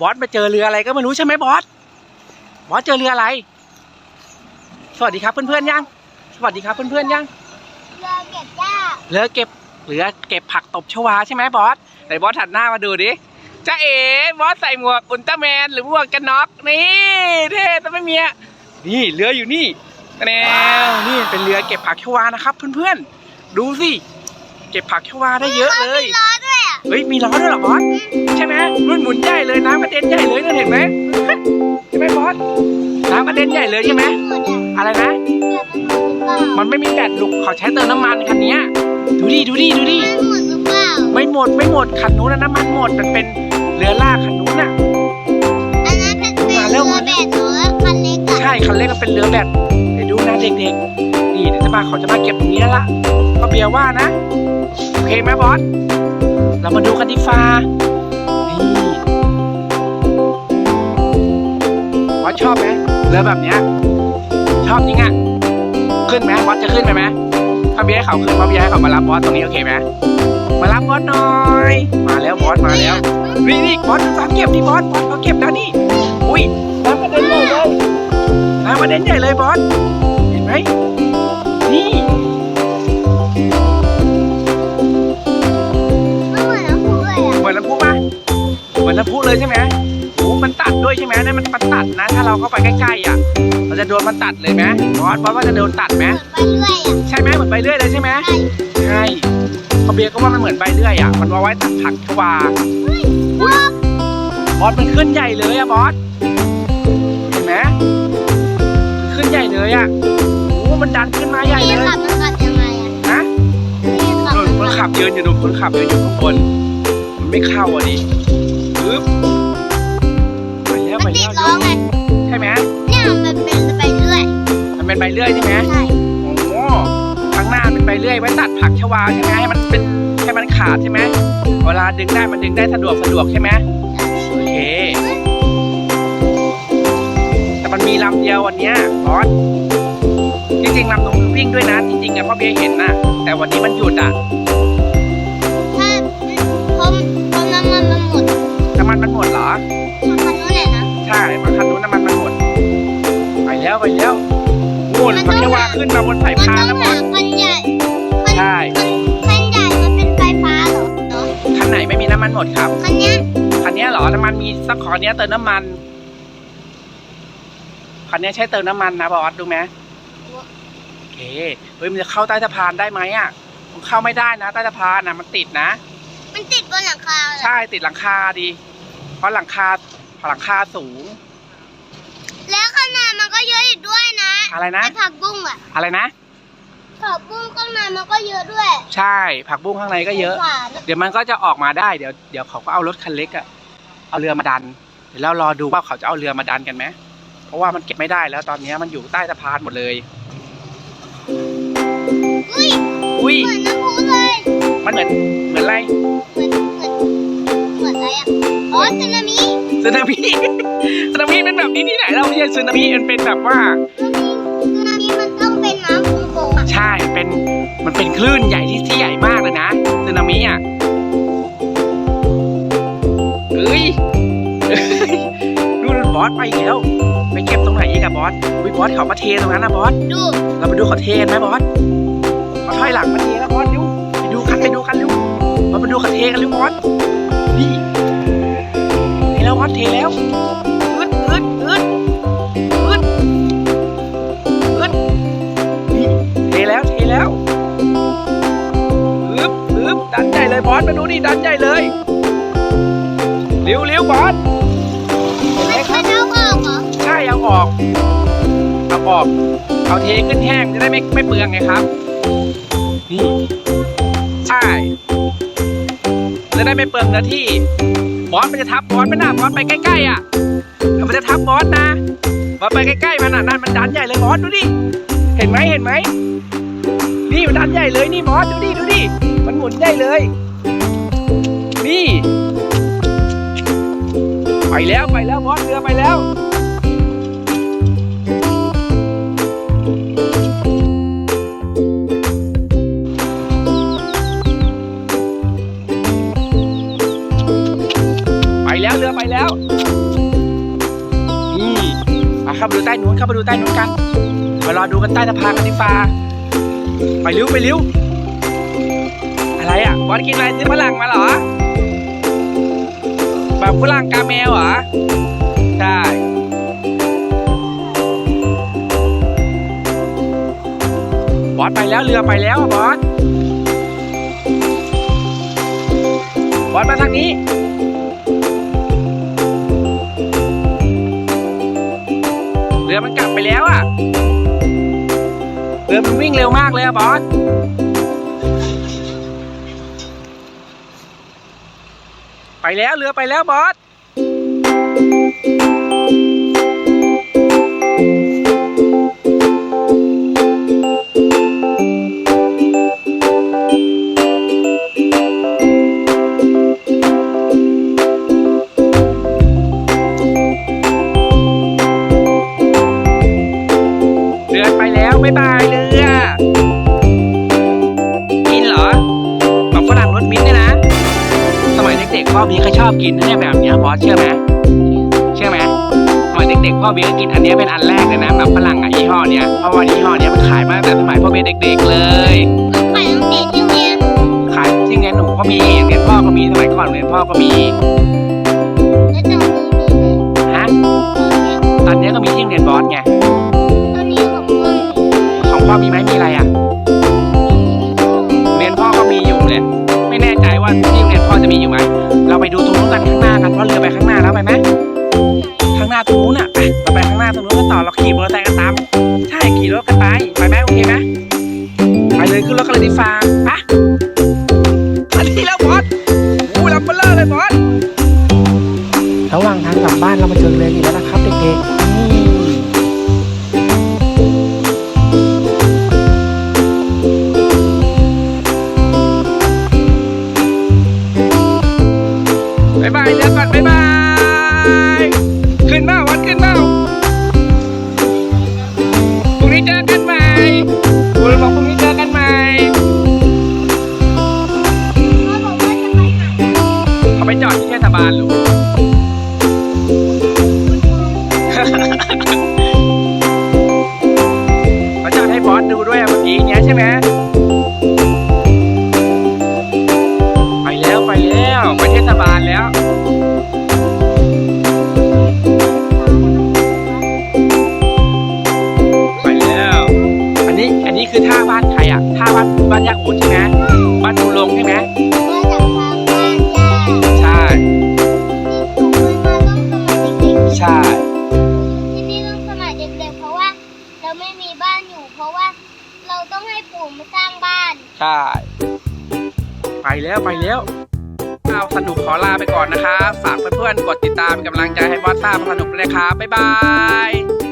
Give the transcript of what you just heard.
บอสมาเจอเรืออะไรก็ไม่รู้ใช่ไหมบอสบอสเจอเรืออะไร สวัสดีครับเพื่อนๆยัง สวัสดีครับเพื่อนๆยัง เรือเก็บหญ้าเรือเก็บเรือเก็บผักตบชวาใช่ไหมบอสไหนบอสถัดหน้ามาดูดิจ้าเอ๋บอสใส่หมวกอุลตร้าแมนหรือหมวกกันน็อกนี่เท่แต่ไม่เมียนี่เรืออยู่นี่แนวนี่เป็นเรือเก็บผักชวานะครับ เพื่อนๆดูสิเก็บผักชวาได้เยอะเลยมีล้อด้วยอะ เฮ้ยมีล้อด้วยเหรอบอสใช่ไหมรุ่นหมุนใหญ่เลยน้ำกระเด็นใหญ่เลยนั่นเห็นไหมใช่ไหมบอสน้ำกระเด็นใหญ่เลยใช่ไหมหมดอะอะไรนะเรือมันหมดหรือเปล่ามันไม่มีแบตลูกเขาใช้เติมน้ำมันคันเนี้ยดูดิดูดิดูดิมันหมดหรือเปล่าไม่หมดไม่หมดคันนู้นนะน้ำมันหมดมันเป็นเรือลากคันนู้นน่ะอันนั้นเป็นเป็นมาเรืเร็อวแบดหรือว่าคันเล็กอะใช่คันเล็กก็เป็นเรือแบตเดี๋ยวดูนะเด็กๆนี่เดี๋ยวจะมาเขาจะมาเก็บตรงนี้แล้วล่ะก็เบียร์ว่านะโอเคไหมบอส เรามาดูกันดีฟ้านี่บอสชอบไหมเรือแบบเนี้ยชอบจริงอะขึ้นไหมบอสจะขึ้นไปไหมพ่อเบียให้เขาขึ้นพ่อเบียให้เขามารับบอสตรงนี้โอเคไหมมารับบอสหน่อย มาแล้วบอสมาแล้วนี่นี่บอสดูการเก็บนี่บอสบอสเขาเก็บแล้วนี่อุ้ยน้ำกระเด็นใหญ่เลยน้ำกระเด็นใหญ่เลยบอสเห็นไหม เหมือนน้ำพุเลยใช่ไหมโอ้มันตัดด้วยใช่ไหมนั่นมันตัดนะ ถ้าเราเข้าไปใกล้ๆอะเราจะโดนมันตัดเลยไหมบอสบอสว่าจะโดนตัดไหมเหมือนไปเรื่อยอะใช่ไหมเหมือนใบเลื่อยเลยใช่ไหมใช่ใช่พอเบียร์ก็ว่ามันเหมือนใบเลื่อยอะ มันเอาไว้ตัดผักชวาเฮ้ยอุ๊ยบอสมันขึ้นใหญ่เลยอะบอสเห็นไหมขึ้นใหญ่เลยอะโอ้มันดันขึ้นมาใหญ่นี่เลยขับมันขับยังไงอะนะนี่ขับนู่นคนขับยืนอยู่ดูคนขับยืนอยู่ข้างบนมันไม่เข้าอะดิ ปึ๊บไปแล้วมัไปนติแล้ดวล้อไงใช่ไหมเนี่ยมันเป็นไปเรื่อยมันเป็นใบเลื่อยใช่ไหมใช่โอ้โหข้างหน้าเป็นใบเลื่อยไว้ตัดผักชวาใช่ไหมให้มันเป็นให้มันขาดใช่ไหมเวลาดึงได้มันดึงได้สะดวกสะดวกใช่ไหมโอเค แต่มันมีลำเดียววันเนี้ยบอสจริงๆลำตรงวิ่งด้วยนะจริงๆอะพ่อเบียร์เห็นนะแต่วันนี้มันหยุดอะ น้ำมันมันหมดเหรอมันคันนู้นแหละนะใช่บางคันนู้นน้ำมันมันหมด ไปแล้วไปแล้วนู่นพักแค่ว่าขึ้นมาบนสายพานต้นะองบอหาสคันใหญ่คนใช่คันใหญ่มันเป็นไฟฟ้าเหรอเนาะคันไหนไม่มีน้ำมันหมดครับคันเนี้ยคันเนี้ยเหรอน้ำมันมีสักขอเนี้ยเติมน้ำมันคันเนี้ยใช้เติมน้ำมันนะบอสดูไหมโอเคเฮ้ยมันจะเข้าใต้สะพานได้ไหมอะมันเข้าไม่ได้นะใต้สะพานนะมันติดนะ มันติดบนหลังคาใช่ติดหลังคาดี เพราะหลังคาหลังคาสูง แล้วขนาดมันก็เยอะอีกด้วยนะอะไรนะ ไอ้ผักบุ้งอะอะไรนะ ผักบุ้งข้างในมันก็เยอะด้วยใช่ผักบุ้งข้างในก็เยอะหวานเดี๋ยวมันก็จะออกมาได้เดี๋ยวเดี๋ยวเขาก็เอารถคันเล็กอะเอาเรือมาดัน เดี๋ยวเรารอดูว่าเขาจะเอาเรือมาดันกันไหมเพราะว่ามันเก็บไม่ได้แล้วตอนนี้มันอยู่ใต้สะพานหมดเลย อุ้ยอุ้ยเหมือนน้ำพุเลยมันเหมือนเหมือนอะไร อนอะไรอะอ๋อสึนามิสึนามิสึนามิเป็นแบบนี้ที่ไหนเราไม่ใช่สึนามิมันเป็นแบบว่า สึนามิมันต้องเป็นน้ำโค้งๆอะใช่เป็นมันเป็นคลื่นใหญ่ที่ที่ใหญ่มากเลยนะสึนามิอะเอ้ยเอ้ยดูดูบอสไปอีกแล้วไปเก็บตรงไหนอีกอะบอสอุ้ยบอสเขามาเทตรงนั้นนะบอสดูเราไปดูเขาเทกันไหมบอสเขาถอยหลังมาเทแล้วบอสเร็วไปดูกันไปดูกันเร็วเราไปดูเขาเทกันเร็วบอสนี่เทแล้วบ อสเทแล้วอึดอึดอึดอึดอึดนี่เทแล้วเทแล้วอึบอึบดันใหญ่เลยบอสมาดูนี่ดันใหญ่เลยเร็วเร็วบอสเห็นไหมคมัรันบเอาออกเหรอใช่เอาออกเอาออกเอาเทขึ้นแห้งจะได้ไม่ไม่เปลืองไงครับนี่ใช่จะได้ไม่เปลืองเนื้อที่ บอสมันจะทับบอสไม่น่าบอสไปใกล้ๆอะมันจะทับบอสนะมอสไปใกล้ๆมันอะนั่นมันดันใหญ่เลยบอสดูดิเห็นไหมเห็นไหมนี่มันดันใหญ่เลยนี่บอสดูดิดูดิมันหมุนใหญ่เลย นี่ ไปแล้วไปแล้วบอสเรือไปแล้ว เข้าไปดูใต้นู้นกันมารอดูกันใต้สะพานกันดีฟ้าไปเร็วไปเร็วอะไรอะบอสกินอะไรซื้อฝรั่งมาเหรอแบบฝรั่งกาเมลเหรอใช่บอสไปแล้วเรือไปแล้วบอสบอสมาทางนี้ รือมันกลับไปแล้วอะเรือมันวิ่งเร็วมากเลยอะบอสไปแล้วเรือไปแล้วบอส ไปแล้วบ๊ายบายเรือกินเหรอแบบฝรั่งรสมิ้นท์เนี่ยนะ สมัยเด็กๆพ่อเบียร์ก็ชอบกินนะเนี่ยแบบเนี้ยบอสเชื่อไหมเชื่อไหมสมัยเด็กๆพ่อเบียร์ก็กินอันเนี้ยเป็นอันแรกเลยนะแบบฝรั่งอะยี่ห้อเนี้ยเพราะว่ายี่ห้อเนี้ยมันขายมาตั้งแต่สมัยพ่อเบียร์เด็ก ๆเลยไปตั้งแต่ที่เรียนขายที่เรียนหนูก็มีเรียนพ่อก็มีสมัยก่อนเรียนพ่อก็มีแล้วตอนนี้มีไหม ฮะตอนนี้ตอนเนี้ยก็มีที่เรียนบอสไง พ่อมีไหมมีอะไรอะเรียนพ่อก็มีอยู่เลยไม่แน่ใจว่าที่เรียนพ่อจะมีอยู่ไหมเราไปดูตรงนู้นกันข้างหน้ากันเพราะเรือไปข้างหน้าแล้วไปไหมข้างหน้าตรงนู้นอะไปเราไปข้างหน้าตรงนู้นกันต่อเราขี่มอเตอร์ไซค์กันตามใช่ขี่รถกันไปไปไหมโอเคไหมไปเลยขึ้นรถกันเลยดีฟ้าปะอันนี้แล้วบอสอู้ลำเบลเลอร์เลยบอสระหว่างทางกลับบ้านเรามาเจอเรืออีกแล้วนะครับเด็กๆ ในนี้อันนี้คือท่าบ้านใครอะท่าบ้านบ้านยาอุดใช่ไหมบ้านดูลงใช่ไหมว่าจากทางบ้านย่าใช่หนูเคยมาต้องสมัยเด็กๆใช่ที่นี่ต้องสมัยเด็กๆเพราะว่า เราไม่มีบ้านอยู่ เพราะว่า เราต้องให้ปู่มาสร้างบ้านใช่ไปแล้วไปแล้วเอาสนุกขอลาไปก่อนนะคะฝากเพื่อนๆกดติดตามเป็นกำลังใจให้บอสซ่าสนุกด้วยนะครับบ๊ายบาย